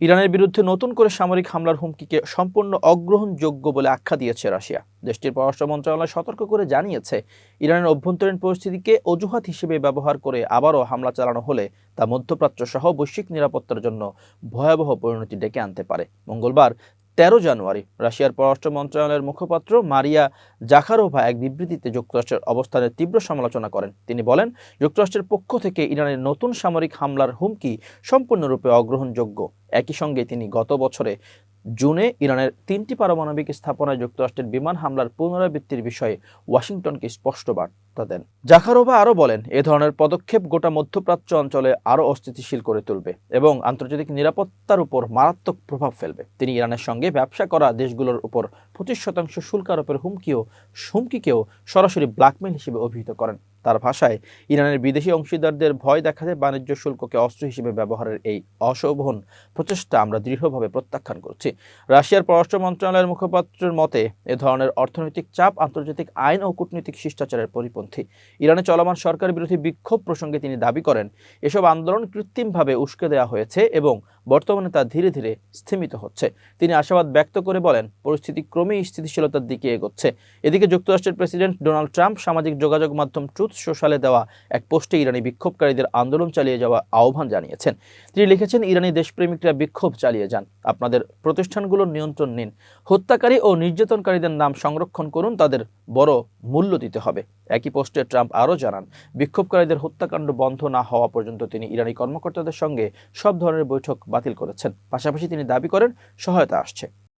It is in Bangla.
ইরানের বিরুদ্ধে নতুন করে সামরিক হামলার হুমকিকে সম্পূর্ণ অগ্রহণযোগ্য বলে আখ্যা দিয়েছে রাশিয়া। দেশটির পররাষ্ট্র মন্ত্রণালয় সতর্ক করে জানিয়েছে, ইরানের অভ্যন্তরীণ পরিস্থিতিকে অজুহাত হিসেবে ব্যবহার করে আবারও হামলা চালানো হলে তা মধ্যপ্রাচ্য সহ বৈশ্বিক নিরাপত্তার জন্য ভয়াবহ পরিণতি ডেকে আনতে পারে। মঙ্গলবার তেরো জানুয়ারি রাশিয়ার পররাষ্ট্র মন্ত্রণালয়ের মুখপাত্র মারিয়া জাখারোভা এক বিবৃতিতে যুক্তরাষ্ট্রের অবস্থানের তীব্র সমালোচনা করেন। তিনি বলেন, যুক্তরাষ্ট্রের পক্ষ থেকে ইরানের নতুন সামরিক হামলার হুমকি সম্পূর্ণরূপে অগ্রহণযোগ্য। একই সঙ্গে তিনি গত বছরে জুনে ইরানের তিনটি পারমাণবিক স্থাপনায় যুক্তরাষ্ট্রের বিমান হামলার পুনরাবৃত্তির বিষয়ে ওয়াশিংটনকে স্পষ্ট বার্তা দেন। জাখারোভা আরও বলেন, এ ধরনের পদক্ষেপ গোটা মধ্যপ্রাচ্য অঞ্চলে আরও অস্থিতিশীল করে তুলবে এবং আন্তর্জাতিক নিরাপত্তার উপর মারাত্মক প্রভাব ফেলবে। তিনি ইরানের সঙ্গে ব্যবসা করা দেশগুলোর উপর পঁচিশ শতাংশ শুল্ক আরোপের হুমকিও হুমকিকেও সরাসরি ব্ল্যাকমেল হিসেবে অভিহিত করেন। তার ভাষায়, ইরানের বিদেশি অংশীদারদের ভয় দেখাতে বাণিজ্য শুল্ককে অস্ত্র হিসেবে ব্যবহারের এই অশোভন প্রচেষ্টা আমরা দৃঢ়ভাবে প্রত্যাখ্যান করছি। রাশিয়ার পররাষ্ট্র মন্ত্রণালয়ের মুখপাত্রের মতে, এ ধরনের অর্থনৈতিক চাপ, আন্তর্জাতিক আইন ও কূটনৈতিক শিষ্টাচারের পরিপন্থী। ইরানে চলমান সরকার বিরোধী বিক্ষোভ প্রসঙ্গে তিনি দাবি করেন, এসব আন্দোলন কৃত্রিমভাবে উস্কে দেওয়া হয়েছে এবং বর্তমানে তা ধীরে ধীরে স্থিমিত হচ্ছে। তিনি আশাবাদ ব্যক্ত করে বলেন, পরিস্থিতি ক্রমেই স্থিতিশীলতার দিকে এগোচ্ছে। এদিকে যুক্তরাষ্ট্রের প্রেসিডেন্ট ডোনাল্ড ট্রাম্প সামাজিক যোগাযোগ মাধ্যম ট্রুথ সোশ্যালে দেওয়া এক পোস্টে ইরানি বিক্ষোভকারীদের আন্দোলন চালিয়ে যাওয়া আহ্বান জানিয়েছেন। তিনি লিখেছেন, ইরানি দেশপ্রেমিকরা বিক্ষোভ চালিয়ে যান। আপনাদের প্রতিষ্ঠানগুলোর নিয়ন্ত্রণ নিন। হত্যাকারী ও নির্যাতনকারীদের নাম সংরক্ষণ করুন। তাদের বড় মূল্য দিতে হবে। একই পোস্টে ট্রাম্প আরও জানান, বিক্ষোভকারীদের হত্যাকাণ্ড বন্ধ না হওয়া পর্যন্ত তিনি ইরানি কর্মকর্তাদের সঙ্গে সব ধরনের বৈঠক বাতিল করেছেন। পাশাপাশি তিনি দাবি করেন, সহায়তা আসছে।